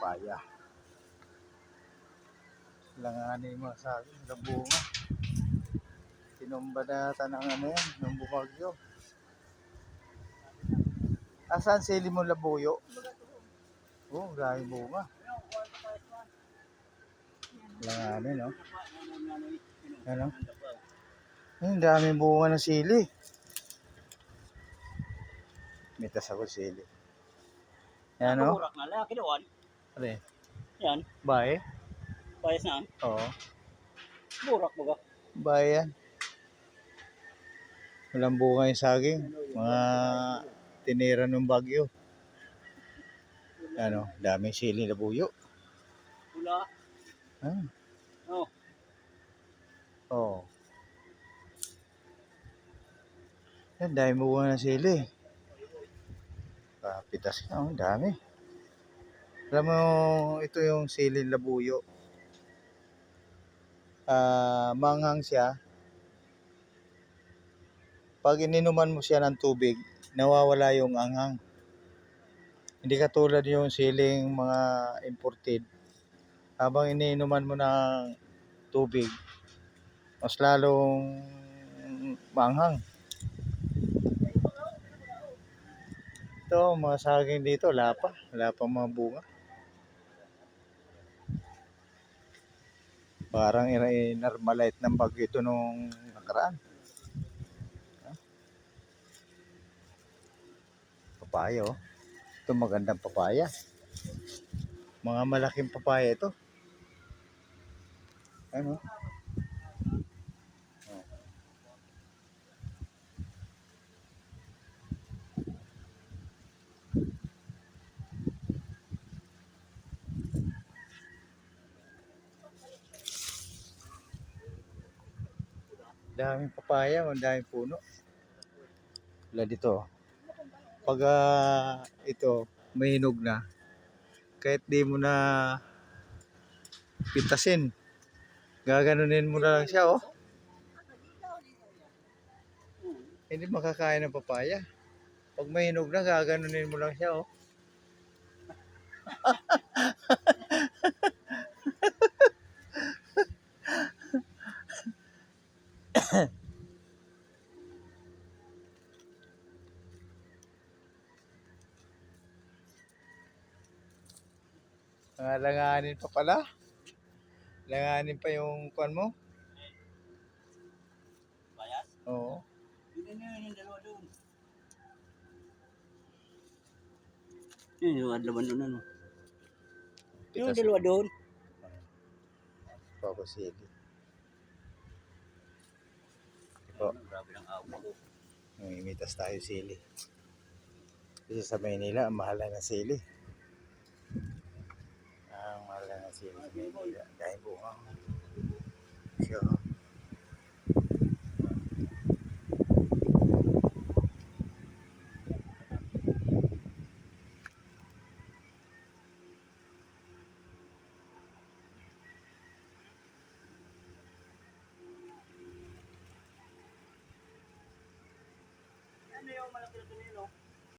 papaya. Langanin mo sa akin. Tinumba na yata ng ano yan, ng bumagyo. Asan sili mo labuyo? Oo, oh, dahil bunga. Langanin, no? Ano? Ang daming bunga ng sili. Mitas ako sili. Yan, no? Na. Ano eh? Yan, Bae? bayas na. Oo. Burak baga. Bae yan. Walang bunga yung saging. Mga tinira ng bagyo. Ano, daming sili na buyo. Pula. Ah. Oh. Oo. Yan, dahil bunga ng sili. Kapitas ka, ang dami. Alam mo, ito yung sili labuyo. Ah, manghang siya. Pag ininuman mo siya ng tubig, nawawala yung anghang. Hindi katulad yung siling mga imported. Habang iniinuman mo ng tubig, mas lalong manghang. Ito, mga saging dito, wala pa. Wala pa mga bunga. Parang i-normalize ng bagyo ito nung nakaraan. Papaya, oh. Ito magandang papaya. Mga malaking papaya ito. Ano? Daming papaya, ang daming puno. Wala dito. oh. Pag ah, ito, mahinog na, kahit di mo na pitasin, gaganunin mo na lang siya, oh. Hindi makakain ng papaya. Pag mahinog na, gaganunin mo lang siya, oh. Mga langanin pa pala. Langanin pa yung kwan mo. Bayas. Oo. Yun yun, yung dalawa doon. Yun yung adlaman doon ano. Yung dalawa doon. Papasili. Po. Grabe ng awa ko. Namimitas tayo sili. Kasi sa Maynila, ang mahal na sili. Ang mahal na sili sa Maynila. Dahil bunga. So, malaki na ito no?